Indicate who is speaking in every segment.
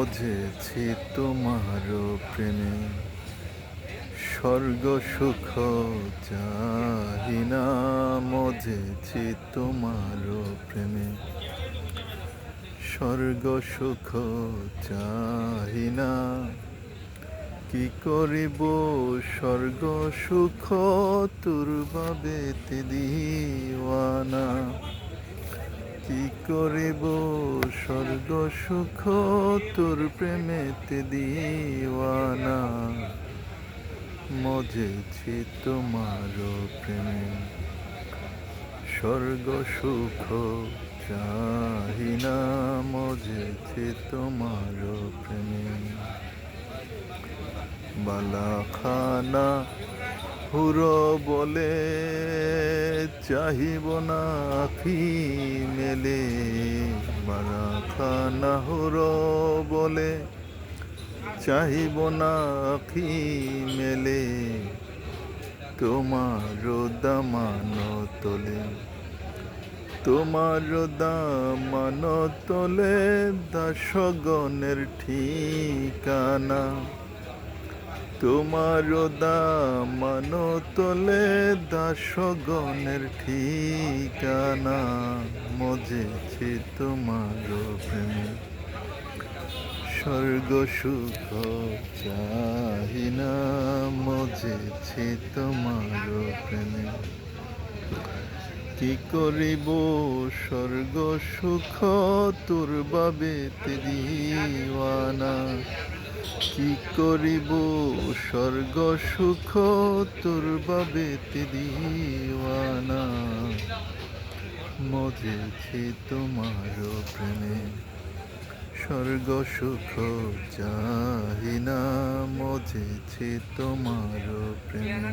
Speaker 1: মজেছি তোমার প্রেমে। স্বর্গ, সুখ চাহি না মজেছি তোমার প্রেমে। স্বর্গ, সুখ চাহি না, কি করিব? স্বর্গ, সুখ তোর বাবেতে দিওয়ানা। কি করিব? স্বর্গ সুখ তোর প্রেমেতে দিওয়ানা। মজেছি তোমার প্রেমে। স্বর্গ সুখ চাহি না মজেছি তোমার প্রেমে। বালাখানা হুর বলে চাহিব না ফি মেলে? বালাখানা হুর বলে চাহিব না ফি মেলে? তোমার দামান তোলে, তোমার দামান তোলে দাসগণের ঠিকানা। তোমার দামান তোলে দাসগণের ঠিকানা, মজেছি তোমার প্রেমে। স্বর্গ সুখ চাহি না, মজেছি তোমার কি করিব স্বর্গ সুখ, তোর বাবে দিওয়ানা। কি করিব স্বর্গ সুখ তোর বাবেতে দিওয়ানা। মজেছি তোমার প্রেমে, স্বর্গ সুখ চাহি না। মজেছি তোমার প্রেমে,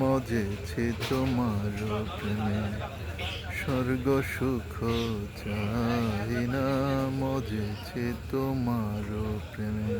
Speaker 1: মজেছি তোমার প্রেমে স্বর্গ সুখ চাই না মজেছে তোমার প্রেমে।